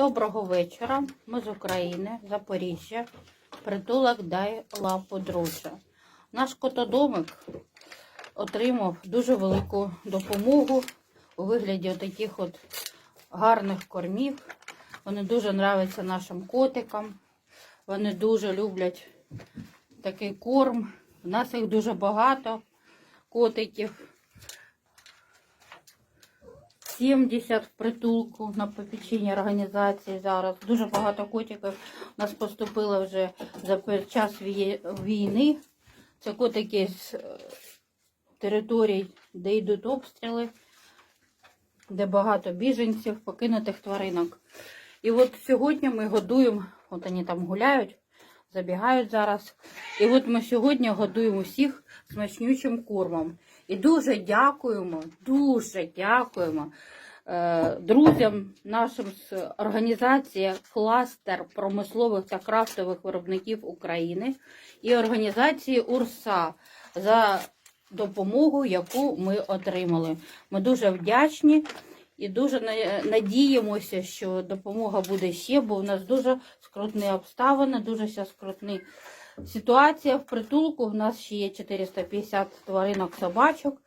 Доброго вечора. Ми з України, Запоріжжя. Притулок дай лапу дружа. Наш котодомик отримав дуже велику допомогу у вигляді таких от гарних кормів. Вони дуже нравляться нашим котикам. Вони дуже люблять такий корм. У нас їх дуже багато котиків. 70 в притулку на попечіння організації зараз. Дуже багато котиків у нас поступило вже за час війни. Це котики з е, територій, де йдуть обстріли, де багато біженців, покинутих тваринок. І от сьогодні ми годуємо, от вони там гуляють, забігають зараз. І от ми сьогодні годуємо всіх смачнючим кормом. І дуже дякуємо, дуже дякуємо е, друзям нашим з організації Кластер промислових та крафтових виробників України і організації УРСА за допомогу, яку ми отримали. Ми дуже вдячні і дуже на- надіємося, що допомога буде ще, бо в нас дуже скрутні обставини, дуже скрутна ситуація в притулку. В нас ще є 450 тваринок собачок.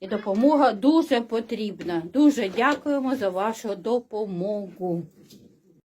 І допомога дуже потрібна. Дуже дякуємо за вашу допомогу.